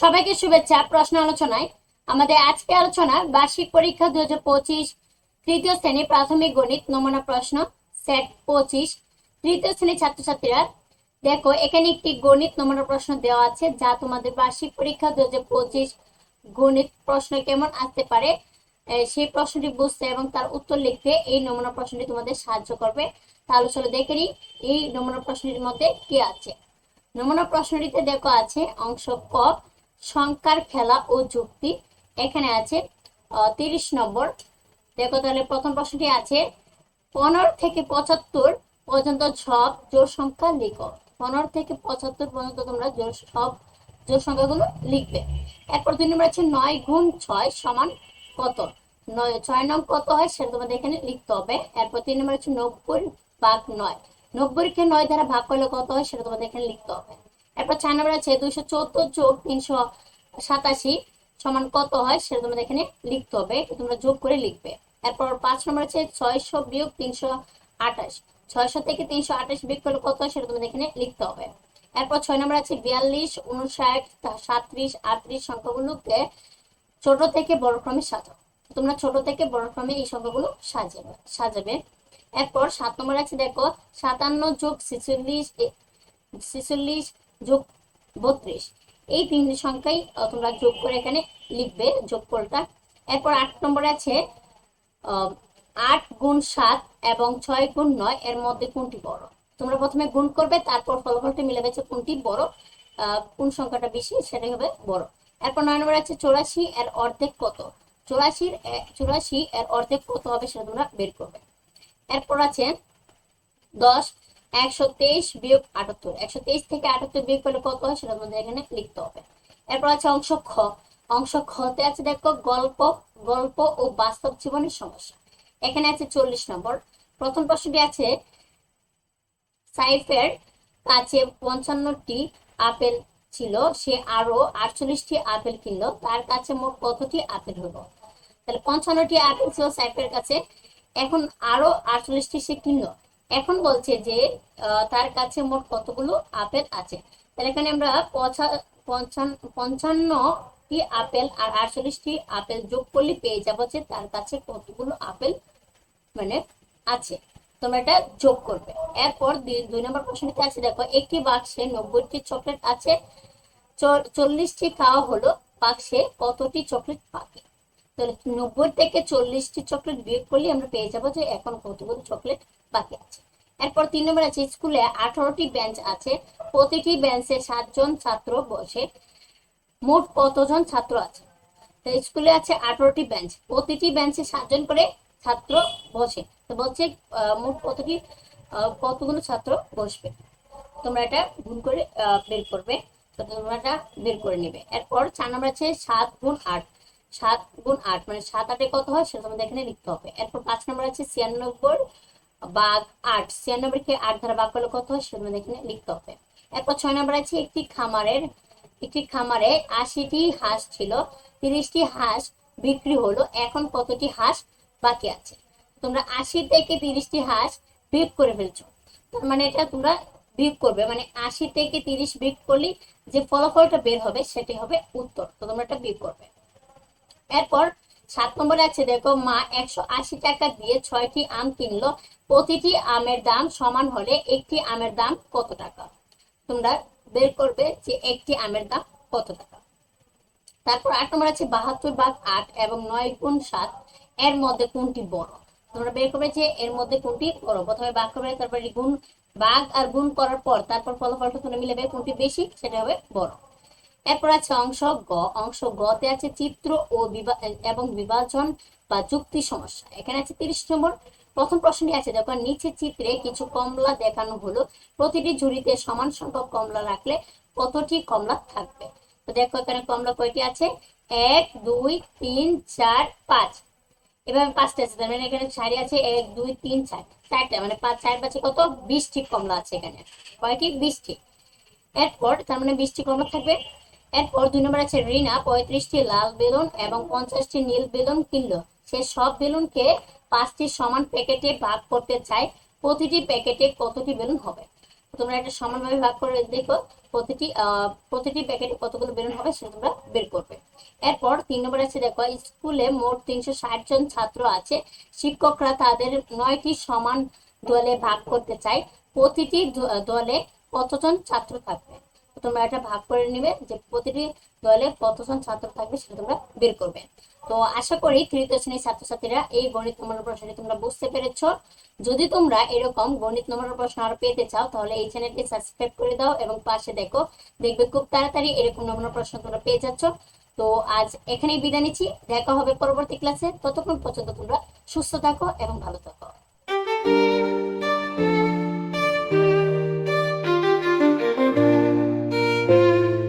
সবাইকে শুভেচ্ছা, প্রশ্ন আলোচনায়। আমাদের আজকে আলোচনা, বার্ষিক পরীক্ষা দুই হাজার পঁচিশ, তৃতীয় শ্রেণি প্রাথমিক গণিত নমুনা প্রশ্ন, সেট পঁচিশ। তৃতীয় শ্রেণির ছাত্রছাত্রীরা, দেখো, এখানে একটি গণিত নমুনা প্রশ্ন দেওয়া আছে, যা তোমাদের বার্ষিক পরীক্ষা দুই হাজার পঁচিশ গণিত প্রশ্ন কেমন আসতে পারে সেই প্রশ্নটি বুঝতে এবং তার উত্তর লিখতে এই নমুনা প্রশ্নটি তোমাদের সাহায্য করবে। তাহলে চলো দেখে নিই, এই নমুনা প্রশ্নটির মধ্যে কি আছে? নমুনা প্রশ্নটিতে দেখো আছে অংশ ক সংখ্যার খেলা ও যুক্তি এখানে আছে তিরিশ নম্বর। দেখো তাহলে প্রথম প্রশ্নটি আছে, পনেরো থেকে পঁচাত্তর পর্যন্ত সব জোর সংখ্যা লিখো। পনেরো থেকে পঁচাত্তর পর্যন্ত তোমরা জোর সব জোর সংখ্যাগুলো লিখবে। এরপর দুই নম্বর আছে, নয় গুণ ছয় সমান কত? নয়, ছয় নং কত হয় সেটা তোমাদের এখানে লিখতে হবে। এরপর তিন নম্বর হচ্ছে নব্বই ভাগ নয়। নব্বইকে নয় দ্বারা ভাগ করলে কত হয় সেটা তোমাদের এখানে লিখতে হবে। এরপর চার নম্বর আছে দুইশো চোদ্দ যোগ তিনশো সাতাশি সমান কত হয়? সেটা তোমাদের এখানে লিখতে হবে। তোমরা যোগ করে লিখবে। এরপর পাঁচ নম্বর আছে ছয়শো বিয়োগ তিনশো আঠাশ। ছয়শো থেকে তিনশো আঠাশ বিয়োগ করলে কত হয়? সেটা তোমাদের এখানে লিখতে হবে। এরপর ছয় নম্বর আছে বিয়াল্লিশ উনষাট সাতত্রিশ আটত্রিশ সংখ্যাগুলোকে ছোট থেকে বড় ক্রমে সাজাও। তোমরা ছোট থেকে বড় ক্রমে এই সংখ্যাগুলো সাজাবে সাজাবে। এরপর সাত নম্বর আছে দেখো, সাতান্ন যোগ ছেচল্লিশ ছেচল্লিশ যোগ বত্রিশ। এই তিনটি সংখ্যাই তোমরা যোগ করে এখানে লিখবে যোগফলটা। এরপর আট নম্বরে আছে আট গুণ সাত এবং ছয় গুণ নয়, এর মধ্যে কোনটি বড়? তোমরা প্রথমে গুণ করবে, তারপর ফলাফলটা মিলাবে যে কোনটি বড় কোন সংখ্যাটা বেশি সেটাই হবে বড়। এরপর নয় নম্বর আছে চৌরাশি, এর অর্ধেক কত? চৌরাশির চৌরাশি, এর অর্ধেক কত হবে সেটা তোমরা বের করবে। এরপর আছে দশ একশো তেইশ বিয়োগ আটাত্তর। একশো তেইশ থেকে আটাত্তর বিয়োগ করলে কত হয়? সেটা তোমাদের এখানে লিখতে হবে। এরপর আছে অংশ খ। অংশ খতে আছে দেখো গল্প গল্প ও বাস্তব জীবনের সমস্যা। এখানে আছে চল্লিশ নম্বর। প্রথম প্রশ্নটি আছে, সাইফের কাছে পঞ্চান্নটি আপেল ছিল, সে আরও আটচল্লিশটি আপেল কিনলো। তার কাছে মোট কতটি আপেল হলো? তাহলে পঞ্চান্নটি আপেল ছিল সাইফের কাছে। এখন আরও আটচল্লিশটি সে কিনলো। এখন বলছে যে তার কাছে মোট কতগুলো আপেল আছে? তাহলে এখানে আমরা পঞ্চান্ন পঞ্চান্নটি আপেল আর আটচল্লিশটি আপেল যোগ করলে পেয়ে যাব যে তার কাছে কতগুলো আপেল মানে আছে। তোমরা এটা যোগ করবে। এরপর দুই- নম্বর প্রশ্নটি আছে, দেখো, একটি বাক্সে নব্বইটি চকলেট আছে চল- চল্লিশটি খাওয়া হলো, বাক্সে কতটি চকলেট বাকি? তাহলে নব্বই থেকে চল্লিশটি চকলেট বিয়োগ করলে আমরা পেয়ে যাব যে এখন কতগুলো চকলেট বাকি আছে। এরপর তিন নম্বর আছে, স্কুলে আঠারোটি বেঞ্চ আছে, প্রতিটি বেঞ্চে সাতজন ছাত্র বসে, মোট কতজন ছাত্র আছে? স্কুলে আছে আঠারোটি বেঞ্চ প্রতিটি বেঞ্চে সাতজন করে ছাত্র বসে, তো বলছে মোট কতটি কতগুলো ছাত্র বসবে? তোমরা এটা গুণ করে বের করবে, তো তোমরা এটা বের করে নেবে। এরপর চার নম্বর আছে, সাত গুণ আট সাত গুণ আট মানে সাত আটে কত হয় সেটা তোমাদের এখানে লিখতে হবে। এরপর পাঁচ নম্বর আছে ছিয়ানব্বই বাঘ আট ছিয়ানব্বইকে আট দ্বারা ভাগ করলে কত হয় সেটা তোমাদের এখানে লিখতে হবে। এরপর ছয় নম্বর আছে একটি খামারের, একটি খামারে আশিটি হাঁস ছিল, তিরিশটি হাঁস বিক্রি হলো, এখন কতটি হাঁস বাকি আছে? তোমরা আশি থেকে তিরিশটি হাঁস বিয়োগ করে ফেলছো। তার মানে এটা তোমরা বিয়োগ করবে মানে আশি থেকে তিরিশ বিয়োগ করলে যে ফলাফলটা বের হবে সেটি হবে উত্তর। তো তোমরা এটা বিয়োগ করবে। এরপর সাত নম্বরে আছে, দেখো, মা একশো আশি টাকা দিয়ে ছয়টি আম কিনলো। প্রতিটি আমের দাম সমান হলে একটি আমের দাম কত টাকা? তোমরা বের করবে যে একটি আমের দাম কত টাকা। তারপর আট নম্বর আছে, বাহাত্তর ভাগ আট এবং নয় গুণ সাত, এর মধ্যে কোনটি বড়? তোমরা বের করবে যে এর মধ্যে কোনটি বড়? প্রথমে ভাগ করবে, তারপরে গুণ, ভাগ আর গুণ করার পর তারপর ফলাফলটা তোমরা মিলাবে কোনটি বেশি, সেটা হবে বড়। এরপর আছে অংশ গ। অংশ গতে আছে চিত্র ও এবং বিভাজন বা যুক্তি সমস্যা। এখানে আছে তিরিশ নম্বর। প্রথম প্রশ্নটি আছে, দেখো, নিচে চিত্রে কিছু কমলা দেখানো হলো। প্রতিটি ঝুড়িতে সমান সংখ্যক কমলা রাখলে কতটি কমলা থাকবে? তো দেখো, এখানে কমলা কয়টি আছে? এক, দুই, তিন, চার, পাঁচ। এভাবে পাঁচটা আছে, তার মানে এখানে সারি আছে, এক, দুই, তিন, চার। চারটা মানে পাঁচ, চার পাঁচে কত? বিশটি কমলা আছে এখানে। কয়টি? বিশটি। এরপর তার মানে বৃষ্টি কমলা থাকবে? এরপর দুই নম্বর আছে রিনা, পঁয়ত্রিশটি লাল বেলুন এবং পঞ্চাশটি নীল বেলুন কিনলো। সে সব বেলুনকে পাঁচটি সমান প্যাকেটে ভাগ করতে চায়, প্রতিটি প্যাকেটে কতটি বেলুন হবে? তোমরা এটা সমানভাবে ভাগ করে দেখো, প্রতিটি প্রতিটি প্যাকেটে কতগুলো বেলুন হবে সেটা তোমরা বের করবে। এরপর তিন নম্বর আছে দেখো, স্কুলে মোট তিনশো ষাট জন ছাত্র আছে। শিক্ষকরা তাদের নয়টি সমান দলে ভাগ করতে চায়, প্রতিটি দলে কতজন ছাত্র থাকবে? তোমরা এটা ভাগ করে নিবে যে প্রতিটি দলে কতজন ছাত্র থাকবে সেটা তোমরা বের করবে। তো আশা করি তৃতীয় শ্রেণির ছাত্রছাত্রীরা এই গণিত নম্বর প্রশ্নটি তোমরা বুঝতে পেরেছ। যদি তোমরা এরকম গণিত নম্বর প্রশ্ন আরও পেতে চাও, তাহলে এই চ্যানেলটি সাবস্ক্রাইব করে দাও এবং পাশে দেখো, দেখবে খুব তাড়াতাড়ি এরকম নম্বর প্রশ্ন তোমরা পেয়ে যাচ্ছ। তো আজ এখানেই বিদায় নিচ্ছি। দেখা হবে পরবর্তী ক্লাসে। ততক্ষণ পর্যন্ত তোমরা সুস্থ থাকো এবং ভালো থাকো।